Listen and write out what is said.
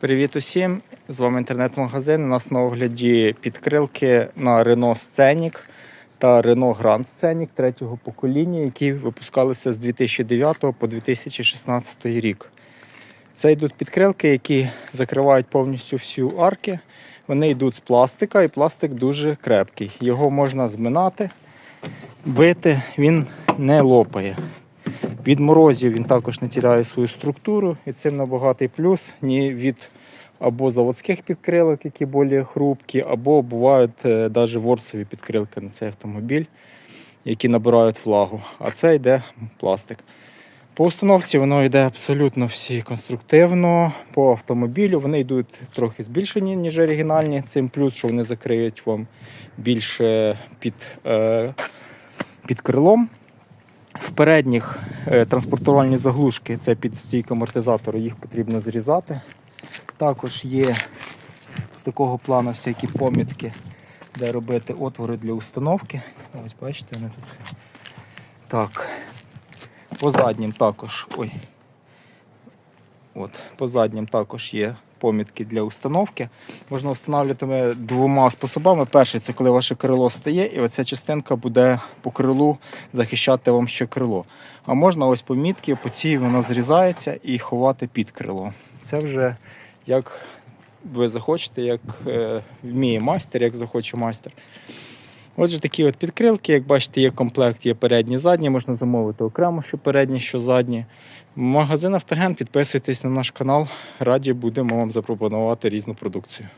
Привіт усім! З вами інтернет-магазин. У нас на огляді підкрилки на Renault Scenic та Renault Grand Scenic третього покоління, які випускалися з 2009 по 2016 рік. Це йдуть підкрилки, які закривають повністю всю арки. Вони йдуть з пластика, і пластик дуже крепкий. Його можна зминати, бити, він не лопає. Від морозів він також не тіряє свою структуру, і це набагатий плюс ні від або заводських підкрилок, які більш хрупкі, або бувають навіть ворсові підкрилки на цей автомобіль, які набирають влагу. А це йде пластик. По установці воно йде абсолютно всі конструктивно. По автомобілю вони йдуть трохи збільшені, ніж оригінальні. Цим плюс, що вони закриють вам більше під, е, під крилом. Передніх е, транспортувальні заглушки це під стійку амортизатору, їх потрібно зрізати. Також є з такого плану всякі помітки, де робити отвори для установки. Ось бачите, вони тут. Так. По заднім також. Ой. От, по заднім також є помітки для установки. Можна встановлювати двома способами. Перший це коли ваше крило стає, і оця частинка буде по крилу захищати вам ще крило. А можна ось помітки, по цій вона зрізається і ховати під крило. Це вже як ви захочете, як е, вміє майстер, як захоче майстер. Отже, такі от підкрилки, як бачите, є комплект, є передні, задні, можна замовити окремо, що передні, що задні. Магазин Автоген, підписуйтесь на наш канал. Раді будемо вам запропонувати різну продукцію.